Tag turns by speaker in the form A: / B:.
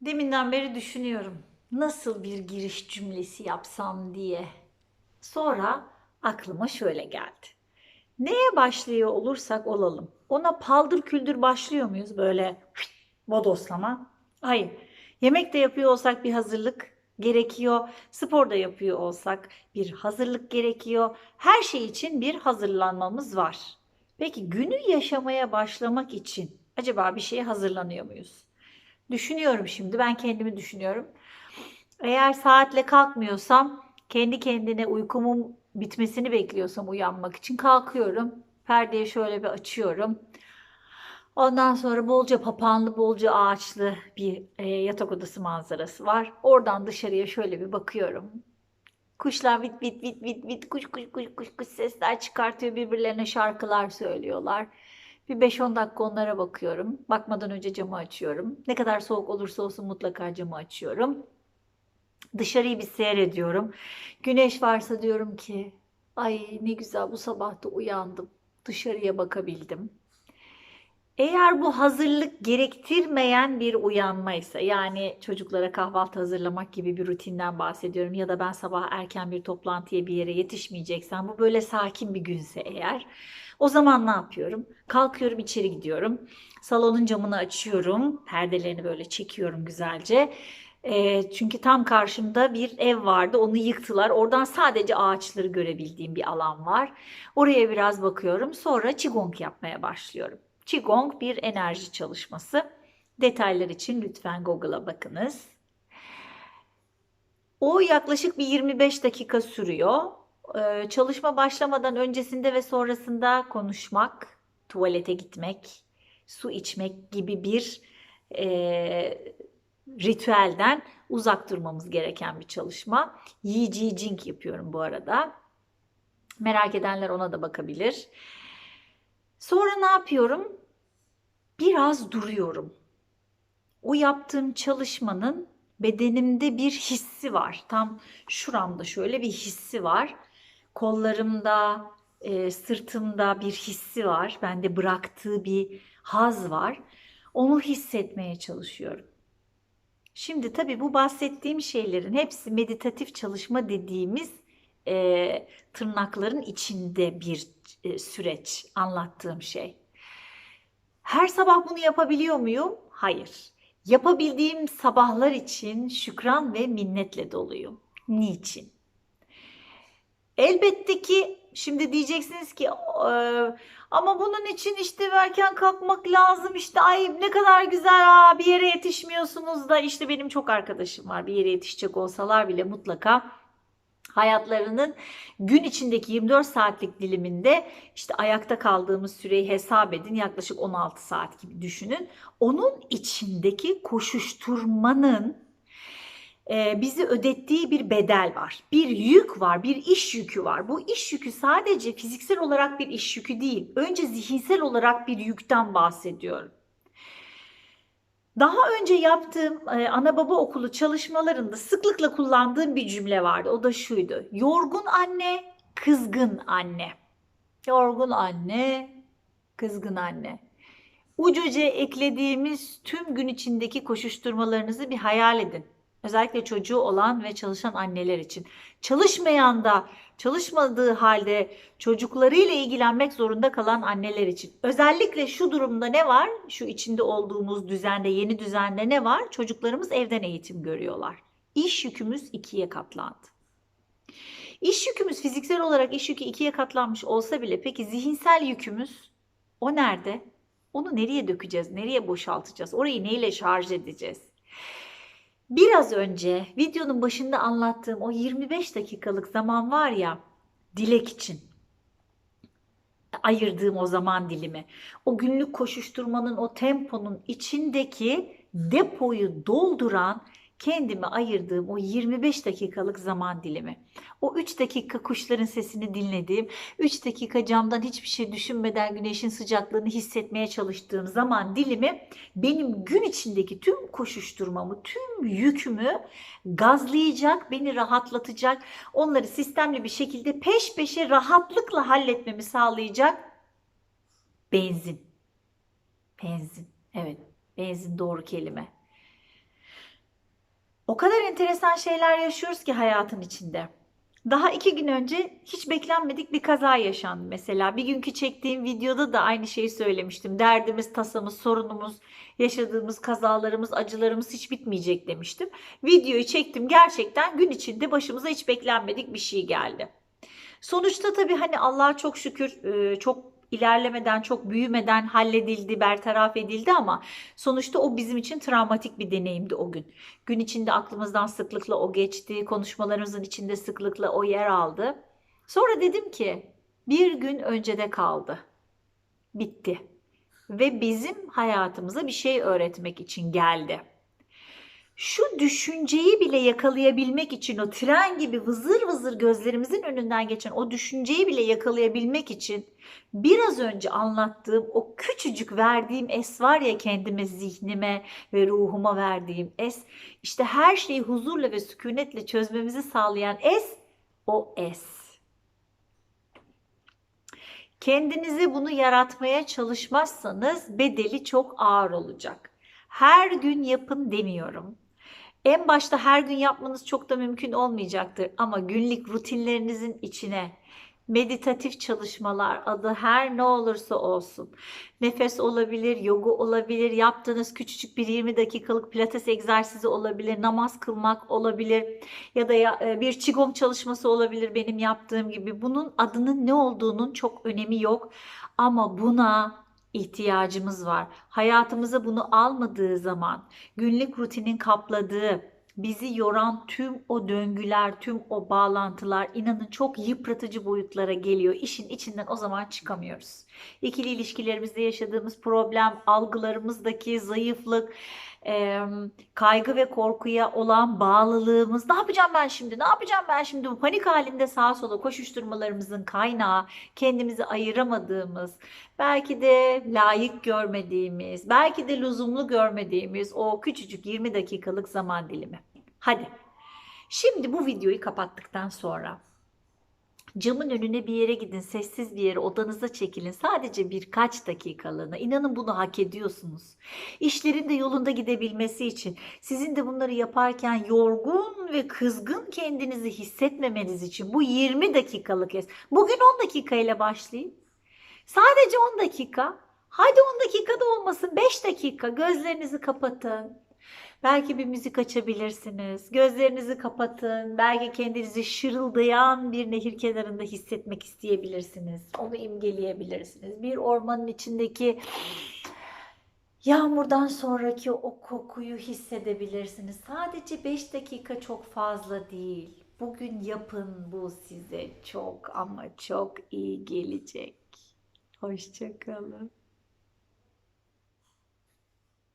A: Deminden beri düşünüyorum. Nasıl bir giriş cümlesi yapsam diye. Sonra aklıma şöyle geldi. Neye başlıyor olursak olalım. Ona paldır küldür başlıyor muyuz böyle bodoslama? Hayır. Yemek de yapıyor olsak bir hazırlık gerekiyor. Spor da yapıyor olsak bir hazırlık gerekiyor. Her şey için bir hazırlanmamız var. Peki günü yaşamaya başlamak için acaba bir şeye hazırlanıyor muyuz? Düşünüyorum şimdi. Ben kendimi düşünüyorum. Eğer saatle kalkmıyorsam, kendi kendine uykumun bitmesini bekliyorsam uyanmak için kalkıyorum. Perdeyi şöyle bir açıyorum. Ondan sonra bolca papağanlı, bolca ağaçlı bir e, yatak odası manzarası var. Oradan dışarıya şöyle bir bakıyorum. Kuşlar vit vit vit vit vit kuş kuş kuş kuş kuş sesler çıkartıyor birbirlerine şarkılar söylüyorlar. Bir 5-10 dakika onlara bakıyorum. Bakmadan önce camı açıyorum. Ne kadar soğuk olursa olsun mutlaka camı açıyorum. Dışarıyı bir seyrediyorum. Güneş varsa diyorum ki ay ne güzel bu sabah da uyandım. Dışarıya bakabildim. Eğer bu hazırlık gerektirmeyen bir uyanmaysa yani çocuklara kahvaltı hazırlamak gibi bir rutinden bahsediyorum ya da ben sabah erken bir toplantıya bir yere yetişmeyeceksem bu böyle sakin bir günse eğer o zaman ne yapıyorum? Kalkıyorum içeri gidiyorum. Salonun camını açıyorum. Perdelerini böyle çekiyorum güzelce. E, çünkü tam karşımda bir ev vardı. Onu yıktılar. Oradan sadece ağaçları görebildiğim bir alan var. Oraya biraz bakıyorum. Sonra qigong yapmaya başlıyorum. Qigong bir enerji çalışması. Detaylar için lütfen Google'a bakınız. O yaklaşık bir 25 dakika sürüyor. Ee, çalışma başlamadan öncesinde ve sonrasında konuşmak, tuvalete gitmek, su içmek gibi bir e, ritüelden uzak durmamız gereken bir çalışma. Yi Ji Jing yapıyorum bu arada. Merak edenler ona da bakabilir. Sonra ne yapıyorum? Biraz duruyorum. O yaptığım çalışmanın bedenimde bir hissi var. Tam şuramda şöyle bir hissi var. Kollarımda, e, sırtımda bir hissi var. Bende bıraktığı bir haz var. Onu hissetmeye çalışıyorum. Şimdi tabii bu bahsettiğim şeylerin hepsi meditatif çalışma dediğimiz e, tırnakların içinde bir e, süreç anlattığım şey. Her sabah bunu yapabiliyor muyum? Hayır. Yapabildiğim sabahlar için şükran ve minnetle doluyum. Niçin? Elbette ki şimdi diyeceksiniz ki ama bunun için işte erken kalkmak lazım işte ay ne kadar güzel ha bir yere yetişmiyorsunuz da işte benim çok arkadaşım var bir yere yetişecek olsalar bile mutlaka hayatlarının gün içindeki 24 saatlik diliminde işte ayakta kaldığımız süreyi hesap edin yaklaşık 16 saat gibi düşünün. Onun içindeki koşuşturmanın e, bizi ödettiği bir bedel var. Bir yük var, bir iş yükü var. Bu iş yükü sadece fiziksel olarak bir iş yükü değil. Önce zihinsel olarak bir yükten bahsediyorum. Daha önce yaptığım e, ana baba okulu çalışmalarında sıklıkla kullandığım bir cümle vardı. O da şuydu. Yorgun anne, kızgın anne. Yorgun anne, kızgın anne. Ucuca eklediğimiz tüm gün içindeki koşuşturmalarınızı bir hayal edin. Özellikle çocuğu olan ve çalışan anneler için. Çalışmayan da çalışmadığı halde çocuklarıyla ilgilenmek zorunda kalan anneler için. Özellikle şu durumda ne var? Şu içinde olduğumuz düzende, yeni düzende ne var? Çocuklarımız evden eğitim görüyorlar. İş yükümüz ikiye katlandı. İş yükümüz fiziksel olarak iş yükü ikiye katlanmış olsa bile peki zihinsel yükümüz o nerede? Onu nereye dökeceğiz? Nereye boşaltacağız? Orayı neyle şarj edeceğiz? Biraz önce videonun başında anlattığım o 25 dakikalık zaman var ya dilek için ayırdığım o zaman dilimi. O günlük koşuşturmanın o temponun içindeki depoyu dolduran kendime ayırdığım o 25 dakikalık zaman dilimi. O 3 dakika kuşların sesini dinlediğim, 3 dakika camdan hiçbir şey düşünmeden güneşin sıcaklığını hissetmeye çalıştığım zaman dilimi benim gün içindeki tüm koşuşturmamı, tüm yükümü gazlayacak, beni rahatlatacak, onları sistemli bir şekilde peş peşe rahatlıkla halletmemi sağlayacak benzin. Benzin. Evet, benzin doğru kelime. O kadar enteresan şeyler yaşıyoruz ki hayatın içinde. Daha iki gün önce hiç beklenmedik bir kaza yaşandı mesela. Bir günkü çektiğim videoda da aynı şeyi söylemiştim. Derdimiz, tasamız, sorunumuz, yaşadığımız kazalarımız, acılarımız hiç bitmeyecek demiştim. Videoyu çektim gerçekten gün içinde başımıza hiç beklenmedik bir şey geldi. Sonuçta tabii hani Allah'a çok şükür çok ilerlemeden, çok büyümeden halledildi, bertaraf edildi ama sonuçta o bizim için travmatik bir deneyimdi o gün. Gün içinde aklımızdan sıklıkla o geçti, konuşmalarımızın içinde sıklıkla o yer aldı. Sonra dedim ki bir gün öncede kaldı. Bitti. Ve bizim hayatımıza bir şey öğretmek için geldi. Şu düşünceyi bile yakalayabilmek için o tren gibi vızır vızır gözlerimizin önünden geçen o düşünceyi bile yakalayabilmek için biraz önce anlattığım o küçücük verdiğim es var ya kendime, zihnime ve ruhuma verdiğim es. işte her şeyi huzurla ve sükunetle çözmemizi sağlayan es o es. Kendinize bunu yaratmaya çalışmazsanız bedeli çok ağır olacak. Her gün yapın demiyorum. En başta her gün yapmanız çok da mümkün olmayacaktır ama günlük rutinlerinizin içine meditatif çalışmalar adı her ne olursa olsun. Nefes olabilir, yoga olabilir, yaptığınız küçücük bir 20 dakikalık pilates egzersizi olabilir, namaz kılmak olabilir ya da e, bir qigong çalışması olabilir benim yaptığım gibi. Bunun adının ne olduğunun çok önemi yok ama buna ihtiyacımız var. Hayatımıza bunu almadığı zaman günlük rutinin kapladığı bizi yoran tüm o döngüler, tüm o bağlantılar inanın çok yıpratıcı boyutlara geliyor. İşin içinden o zaman çıkamıyoruz. İkili ilişkilerimizde yaşadığımız problem, algılarımızdaki zayıflık, kaygı ve korkuya olan bağlılığımız. Ne yapacağım ben şimdi? Ne yapacağım ben şimdi? Bu panik halinde sağa sola koşuşturmalarımızın kaynağı kendimizi ayıramadığımız, belki de layık görmediğimiz, belki de lüzumlu görmediğimiz o küçücük 20 dakikalık zaman dilimi. Hadi. Şimdi bu videoyu kapattıktan sonra camın önüne bir yere gidin, sessiz bir yere, odanıza çekilin. Sadece birkaç dakikalığına. İnanın bunu hak ediyorsunuz. İşlerin de yolunda gidebilmesi için, sizin de bunları yaparken yorgun ve kızgın kendinizi hissetmemeniz için bu 20 dakikalık es. Bugün 10 dakika ile başlayın. Sadece 10 dakika. Hadi 10 dakikada olmasın 5 dakika gözlerinizi kapatın. Belki bir müzik açabilirsiniz. Gözlerinizi kapatın. Belki kendinizi şırıldayan bir nehir kenarında hissetmek isteyebilirsiniz. Onu imgeleyebilirsiniz. Bir ormanın içindeki yağmurdan sonraki o kokuyu hissedebilirsiniz. Sadece 5 dakika çok fazla değil. Bugün yapın bu size çok ama çok iyi gelecek. Hoşçakalın.